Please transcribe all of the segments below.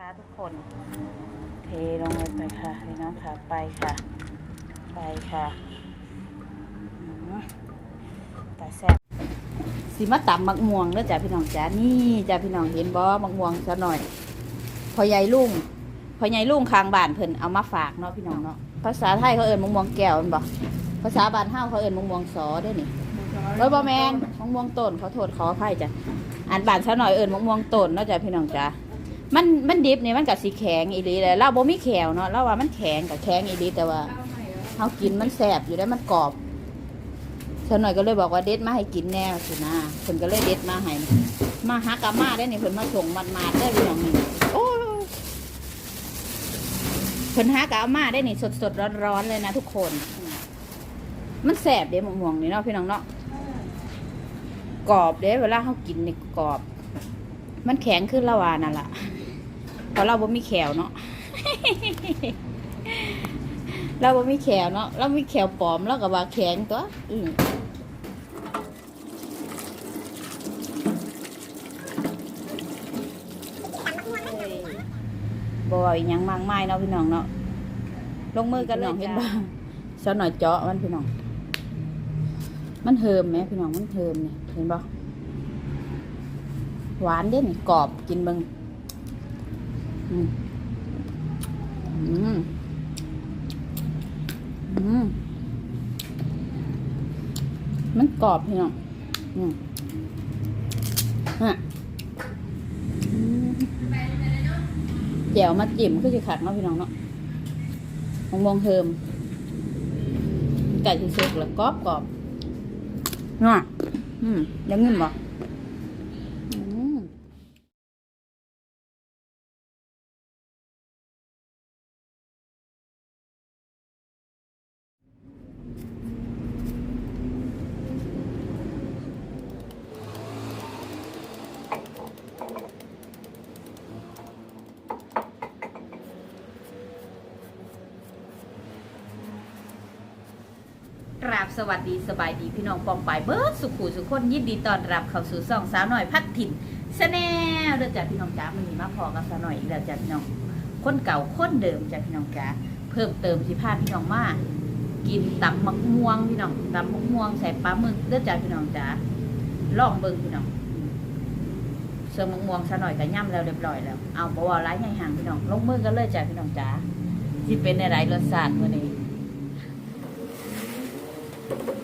นะคะทุกคน เทลงไปค่ะพี่น้องค่ะไปค่ะ ไปค่ะอืมตาแซ่บสีมาตำมักม่วงเด้อจ้ะพี่น้องจ้านี่จ้ะพี่น้องเห็นบ่มักม่วงซะหน่อยพอใหญ่ลุงพอใหญ่ลุงข้างบ้านเพิ่นเอามาฝากเนาะพี่น้องเนาะภาษาไทยเขาเอิ้นมักม่วงแก้วม่นบ่ภาษาบ้านเฮาเขาเอิ้นมักม่วงสอเด้นี่เอ้ยบอแมนมะม่วงต้นขอโทษขออภัยจ้ะอ่านบานซะหน่อยเอิญมะม่วงต้นเนาะจ้ะพี่น้องจ้ะ มันมันดิบเนี่ยมันกับสีแข็งอีหลีเลยเราบ่มีแขวเนาะเราว่ามันแข็งกับแข็งอีหลีแต่ว่าเฮากินมันแสบอยู่ได้มันกรอบซะหน่อยก็เลยบอกว่าเด็ดมาให้กินแน่สินะเพิ่นก็เลยเด็ดมาให้มาหากามาได้นี่เพิ่นมาส่งมันมาได้พี่น้องนี่โอ้เพิ่นหากามาได้นี่สดๆร้อนๆเลยนะทุกคน มันแสบเด้มะม่วงนี่เนาะพี่น้องเนาะกรอบเด้เวลาเขากินเนี่กรอบ มันแข็งขึ้นละวานั่นล่ะ เพราะเราบ่มีแขวเนาะเราบ่มีแขวเนาะเรามีแขวปลอมแล้วก็ว่าแข็งตัว อืมบ่ว่าอีหยังมากมายเนาะพี่น้องเนาะลงมือกันเลยเห็นบ้างสาวหน่อยเจาะมันพี่น้อง มันเฮิมไหมพี่น้องมันเฮิมเนี่ยเห็นปะหวานเด่นกรอบกินเบิง อืมอืมอืมมันกรอบพี่น้องอืมฮะแจ่วมาจิ้มก็จะขัดเนาะพี่น้องเนาะมองมองเฮิมไก่ที่สุกแล้วกรอบกรอบน่ะอืมยังเงินบ่อืมกราบ สวัสดีสบายดีพี่น้องปองปายเบิร์ดสุขุสุขคนยินดีต้อนรับเข้าสู่ซ่องสาวหน่อยพัดถิ่นสแนลเด้อจ้ะพี่น้องจ๋ามันมีมาพอกับสาวหน่อยอีกแล้วจ้ะพี่น้องคนเก่าคนเดิมจ้ะพี่น้องจ๋าเพิ่มเติมสิพาพี่น้องมากินตำมักม่วงพี่น้องตำมักม่วงใส่ปลาหมึกเด้อจ้ะพี่น้องจ๋าลองเบิ่งพี่น้องเสื่อมักม่วงซะหน่อยก็ย่ำแล้วเรียบร้อยแล้วเอาบ่ว่าร้ายใหญ่ห่างพี่น้องลงมือกันเลยจ้ะพี่น้องจ๋าที่เป็นในไรรสชาติมื้อนี้ Thank you.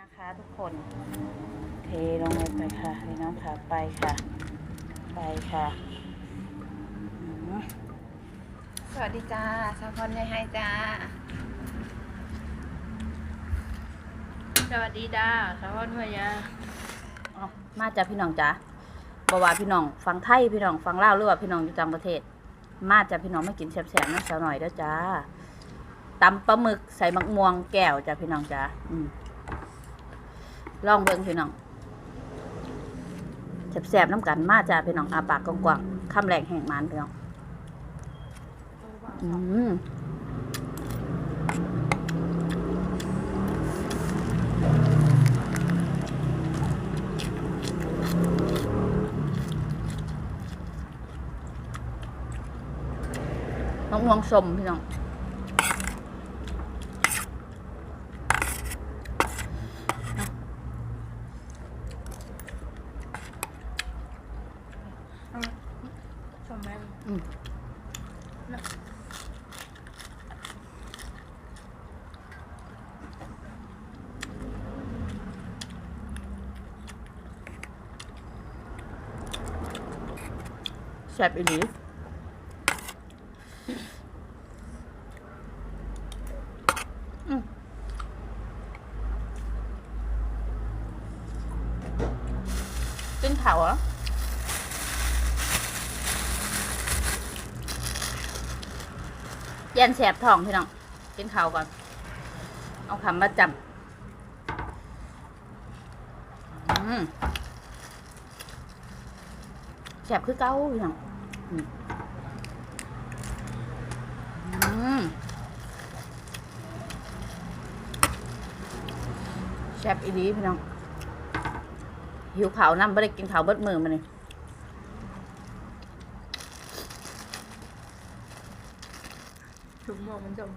นะคะทุกคน เทลงไปค่ะพี่น้องค่ะไปค่ะ ไปค่ะอืมสวัสดีจ้าสาวพรยายไฮจ้า สวัสดีจ้าสวัสดียาเอามาจากพี่น้องจ๋าบว่าพี่น้องฟังไทยพี่น้องฟังลาวหรือว่าพี่น้องอยู่ต่างประเทศ มาจากพี่น้องมากินแซ่บๆนะสาวหน่อยเด้อจ้าตำปลาหมึกใส่มะม่วงแก้วจ้ะพี่น้องจ้าอืม ลองเบิ่งพี่น้องแซ่บๆน้ำกันมาจ้าพี่น้องอาปากกว้างๆคำแรงแห่งมันพี่น้องอืมมะม่วงสมพี่น้อง ซ่บอีหลีอืมกินข้าวเหรอยันแสบท้องพี่น้องกินเขาก่อน เอาคำมาจำอืม สบคือเก้าพี่น้องอืมอืมแสบอีดีพี่น้อง หิวข้าวน้ำไม่ได้กินข้าวเบิดมือมาเลยถุงหมวกมันจม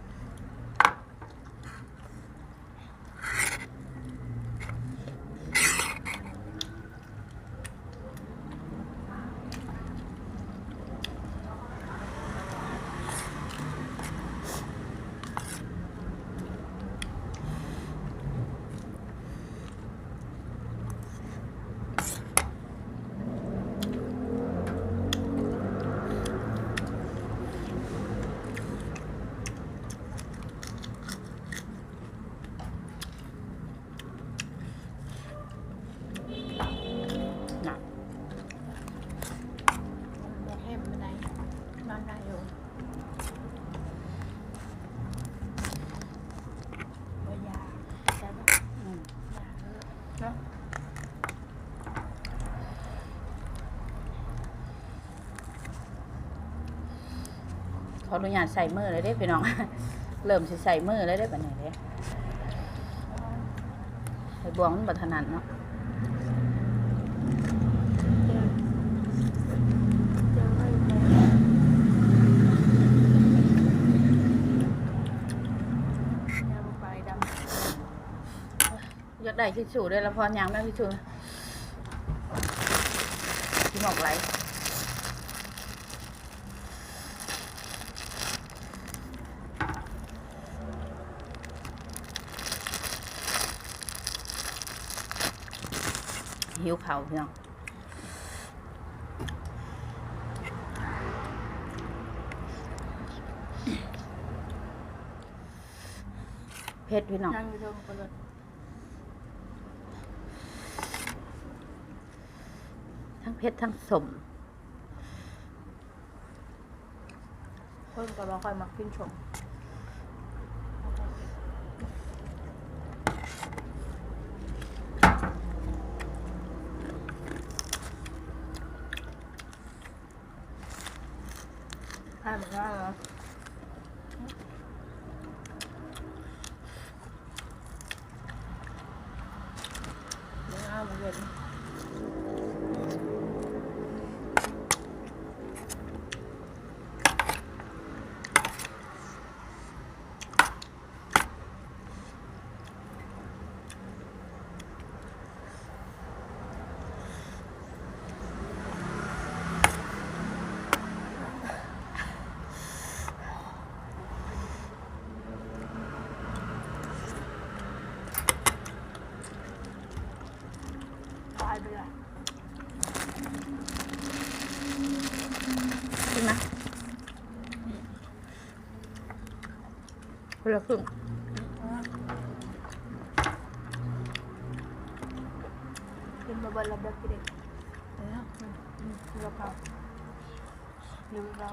นะ หมวกเข้มเป็นไงนอนได้อยู่ว่ายาใช่ปะ อืม ยาเออเนาะ ข ออนุญาตใส่มือเลยเด้พี่น้อง เริ่มสิใส่มือเลยได้ปะเนี่ยเด้ไอ้บวงมันบัถนัดเนาะเจอเจอไม่พอยาบุไปดำอยากได้ทิชชู่ด้วยแล้วพอยางแม่ทิชชู่ที่หมอกไหล หิวเขาวพี่น้องเผ็ดพี่น้องนั่งอยู่ตรงกระโดดทั้งเพชรทั้งสมเพิ่มกับเราคอยมักขึ้นชม ให้เหมือนกันเหรอเดี๋ยวเอามาเย็น ตายไปละ ใช่ไหมคน ละครึ่งกินมาบนระเบิดกี่เด็กเอออืมอืมเราเปล่าดูเรา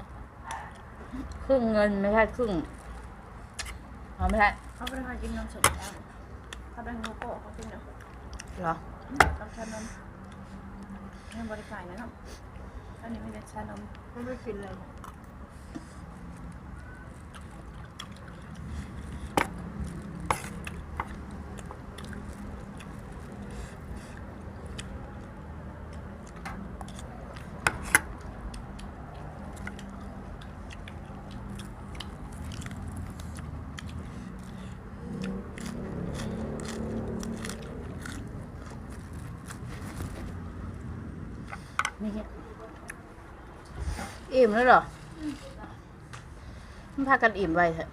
ครึ่งเงินไม่ใช่ครึ่งเอาไม่ใช่เขาไปทานกินนมสดแล้วเขาไปโงโก้เขากินเนาะเหรอรับชานมให้บริการนะเนาะอันนี้ไม่ได้ชานมไม่ได้กินเลย นี่ อิ่มแล้วเหรอมันพากันอิ่มไว้เถอะ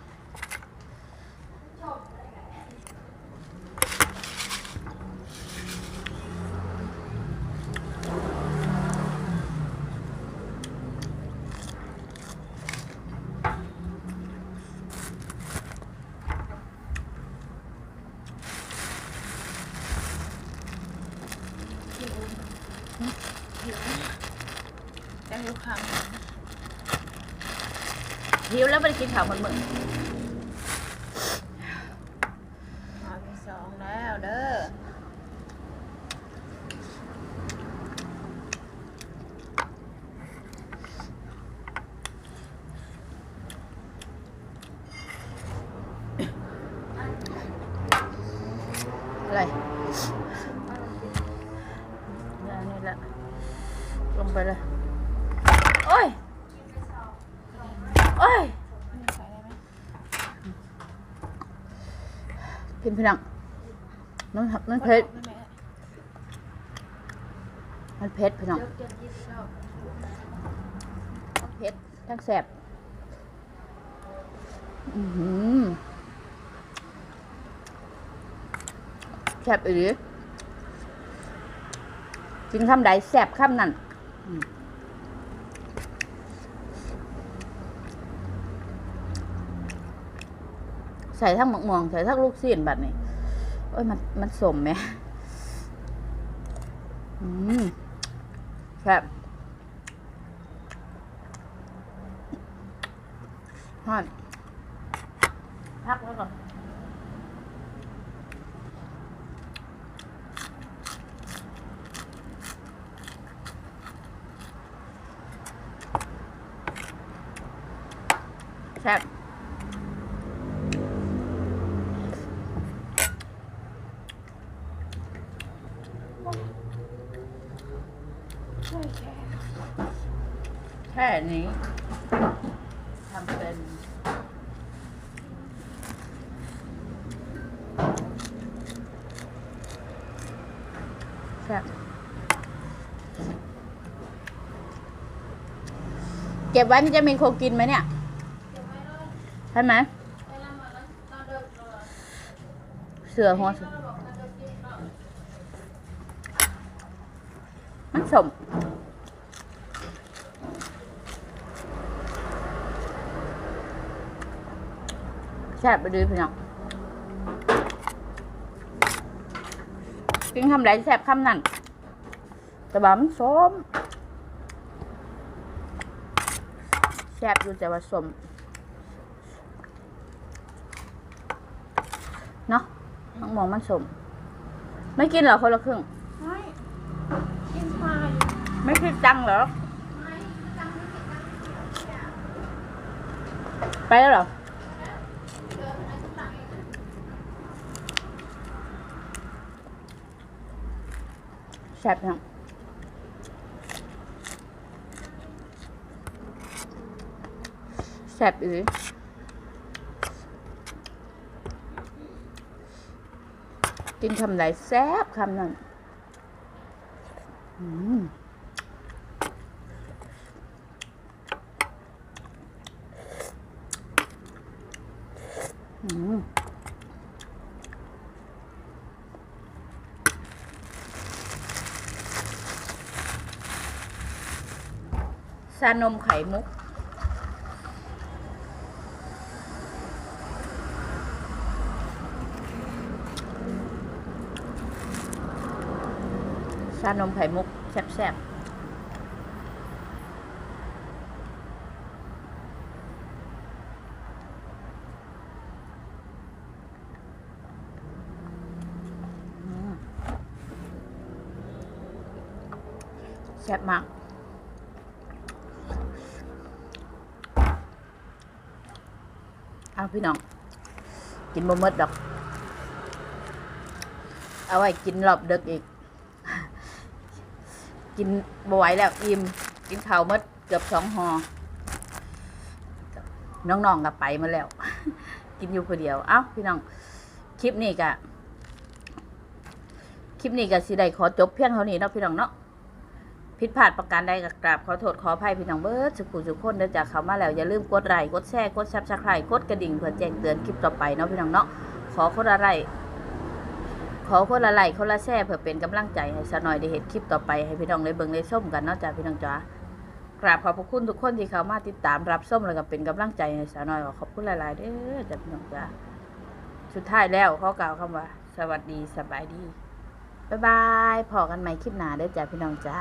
ข้าว หิวแล้วไม่ได้ กินข้าวมันมึงเอาไปสองแล้วเด้อ อะไรอันนี้ละลงไปเลยโอ้ยโอ้ย ใส่ได้ไหม พิมพ์พนังมันมันเผ็ดไม่แม่มันเผ็ดพี่น้องเดี๋ยวเดี๋ยวยี่งเผ็ดทั้งแสบอือหือแสบอีหลีกินคำใดแสบคำนั้นอืม ใส่ทั้งหมกม่วงใส่ทั้งลูกซีนบัดนี้โอ้ยมันมันสมไหมอืมแซ่บฮอนพักไว้ก่อนแซ่บ ช่วยแชร์ แค่นี้ทำเป็นแซ่บเก็บไว้มันจะมีโคกินไหมเนี่ยใช่ไหมเสือหัวมันสม แซ่บไปดูพี่น้องกินคำใดแซ่บคำนั้นแต่ว่ามันส้มแซ่บอยู่แต่ว่าส้มเนาะน้องมองมันส้มไม่กินเหรอคนละครึ่ง ไม่กินปลาอยู่ไม่คิดตังค์เหรอไม่จังไม่กินจังไปแล้วเหรอ เดินไปทุกหลังเอง แซ่บจังแซ่บอือกินคำไหนแซ่บคำนั้นอืมอืมชานมไข่มุก ชานมไข่มุก แซ่บๆแซ่บมาก เอาพี่น้อง กินบ่มดดอก เอาไว้กินรอบดึกอีก กินบ่ไหวแล้วอิ่มกินข้าวมดเกือบสองหอน้องๆกับไปมาแล้ว กินอยู่คนเดียว เอ้าพี่น้อง คลิปนี้กะ คลิปนี้ก็สิได้ขอจบเพียงเท่านี้เนาะพี่น้องเนาะ ผิดพลาดประการใดก็กราบขอโทษขออภัยพี่น้องเบิร์ดสุขุสุขคนเดินจากเขามาแล้วอย่าลืมกดไลค์กดแชร์กดซับสไครต์กดกระดิ่งเพื่อแจ้งเตือนคลิปต่อไปเนาะพี่น้องเนาะขอคนละไลค์ขอคนละไลค์คนละแชร์เพื่อเป็นกำลังใจให้สน่อยได้เห็นคลิปต่อไปให้พี่น้องได้เบิ่งได้ส้มกันเนาะจ้าพี่น้องจ๋ากราบขอบพระคุณทุกคนที่เข้ามาติดตามรับส้มแล้วก็เป็นกำลังใจให้สน่อยขอบคุณหลายๆเด้อจ้าพี่น้องจ๋าสุดท้ายแล้วขอกล่าวคำว่า สวัสดีสบายดี บ๊ายบายพอกันใหม่คลิปหน้าเด้อจ้าพี่น้องจ้า